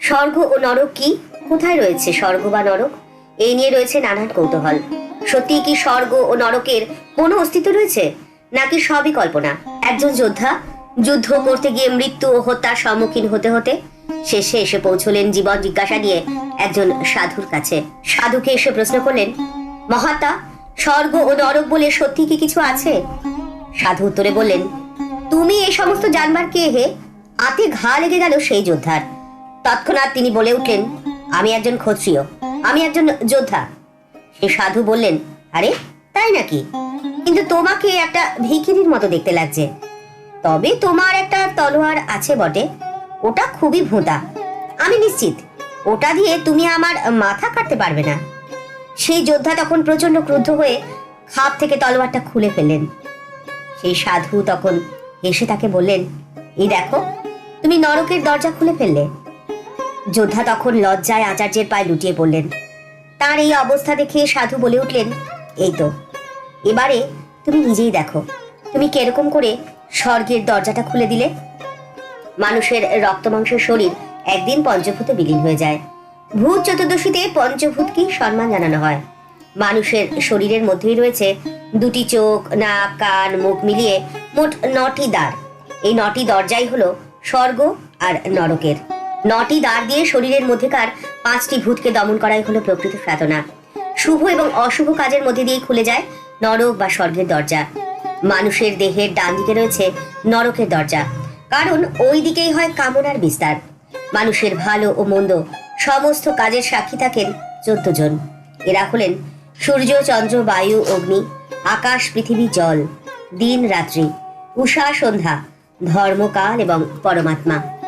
স্বর্গ ও নরক কি? কোথায় রয়েছে স্বর্গ বা নরক? এই নিয়ে রয়েছে নানান কৌতূহল। সত্যি কি স্বর্গ ও নরকের কোনো অস্তিত্ব রয়েছে? নাকি সবই কল্পনা? একজন যোদ্ধা যুদ্ধ করতে গিয়ে মৃত্যু ও হত্যার সম্মুখীন হতে হতে শেষে এসে পৌঁছলেন জীবন জিজ্ঞাসা নিয়ে একজন সাধুর কাছে। সাধুকে এসে প্রশ্ন করলেন, মহাত্মা, স্বর্গ ও নরক বলে সত্যি কি কিছু আছে? সাধু উত্তরে বললেন, তুমি এই সমস্ত জানবার কে হে? আতে ঘা লেগে গেল সেই যোদ্ধার। তৎক্ষণাৎ তিনি বলে উঠলেন, আমি একজন ক্ষত্রিয়, আমি একজন যোদ্ধা। সে সাধু বললেন, আরে, তাই নাকি? কিন্তু তোমাকে একটা ভিখিরির মতো দেখতে লাগছে। তবে তোমার একটা তলোয়ার আছে বটে, ওটা খুবই ভোঁতা। আমি নিশ্চিত, ওটা দিয়ে তুমি আমার মাথা কাটতে পারবে না। সেই যোদ্ধা তখন প্রচণ্ড ক্রুদ্ধ হয়ে খাপ থেকে তলোয়ারটা খুলে ফেললেন। সেই সাধু তখন এসে তাকে বললেন, এই দেখো, তুমি নরকের দরজা খুলে ফেললে। যোদ্ধা তখন লজ্জায় আচার্যের পায়ে লুটিয়ে পড়লেন। তার এই অবস্থা দেখে সাধু বলে উঠলেন, এই তো, এবারে তুমি নিজেই দেখো, তুমি কীরকম করে স্বর্গের দরজাটা খুলে দিলে? মানুষের রক্তমাংসের শরীর একদিন পঞ্চভূতে বিলীন হয়ে যায়। ভূত চতুর্দশীতে পঞ্চভূতকেই সম্মান জানানো হয়। মানুষের শরীরের মধ্যেই রয়েছে দুটি চোখ, নাক, কান, মুখ মিলিয়ে মোট নটি দ্বার। এই নটি দরজাই হলো স্বর্গ আর নরকের। নটি দ্বার দিয়ে শরীরের মধ্যেকার পাঁচটি ভূতকে দমন করাই হলো প্রকৃত সাধনা শুভ এবং অশুভ কাজের মধ্যে দিয়ে খুলে যায় নরক বা স্বর্গের দরজা। মানুষের দেহের ডান দিকে রয়েছে নরকের দরজা। কারণ ওই দিকেই হয় কামনার বিস্তার। মানুষের ভালো ও মন্দ সমস্ত কাজের সাক্ষী থাকেন চোদ্দ জন। এরা হলেন সূর্য, চন্দ্র, বায়ু, অগ্নি, আকাশ, পৃথিবী, জল, দিন, রাত্রি, উষা, সন্ধ্যা, ধর্মকাল এবং পরমাত্মা।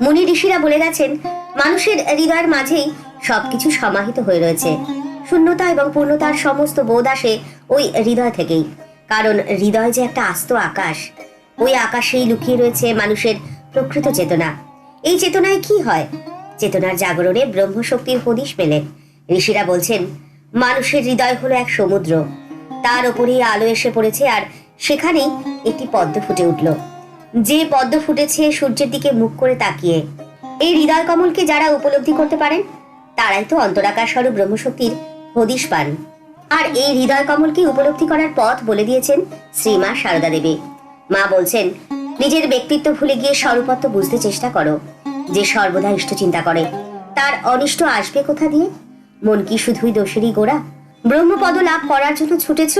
মুনি ঋষিরা বলে গেছেন, মানুষের হৃদয়ের মাঝেই সবকিছু সমাহিত হয়ে রয়েছে। শূন্যতা এবং পূর্ণতার সমস্ত বোধ আসে ওই হৃদয় থেকেই। কারণ হৃদয় যে একটা আস্ত আকাশ, ওই আকাশেই লুকিয়ে রয়েছে মানুষের প্রকৃত চেতনা। এই চেতনায় কি হয়? চেতনার জাগরণে ব্রহ্মশক্তির হদিশ পেলেন ঋষিরা বলছেন, মানুষের হৃদয় হলো এক সমুদ্র। তার ওপরেই আলো এসে পড়েছে আর সেখানেই একটি পদ্ম ফুটে উঠল। যে পদ্ম ফুটেছে সূর্যের দিকে মুখ করে তাকিয়ে। এই হৃদয় কমলকে যারা উপলব্ধি করতে পারেন, তারাই তো অন্তরাকার স্বরূপ ব্রহ্মশক্তির হদিশ পান। আর এই হৃদয় কমলকে উপলব্ধি করার পথ বলে দিয়েছেন শ্রীমা সারদা দেবী। মা বলছেন, নিজের ব্যক্তিত্ব ভুলে গিয়ে স্বরূপত্ব বুঝতে চেষ্টা করো। যে সর্বদা ইষ্ট চিন্তা করে, তার অনিষ্ট আসবে কোথা দিয়ে? মন কি শুধুই দোষেরই গোড়া? ব্রহ্মপদ লাভ করার জন্য ছুটেছ?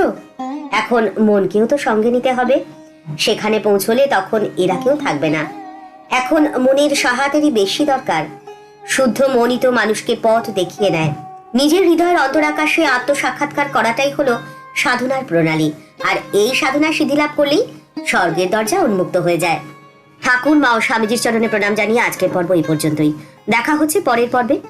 এখন মনকেও তো সঙ্গে নিতে হবে। সেখানে পৌঁছলে তখন এরা কেউ থাকবে না। এখন মনের সাহাতেরই বেশি দরকার। শুদ্ধ মনই তো মানুষকে পথ দেখিয়ে দেয় নিজের হৃদয়ের অন্তরাকাশে আত্মসাক্ষাৎকার করাটাই হলো সাধনার প্রণালী। আর এই সাধনা সিদ্ধি লাভ করলেই স্বর্গের দরজা উন্মুক্ত হয়ে যায়। ঠাকুর মা ও স্বামীজির চরণে প্রণাম জানিয়ে আজকের পর্ব এই পর্যন্তই। দেখা হচ্ছে পরের পর্বে।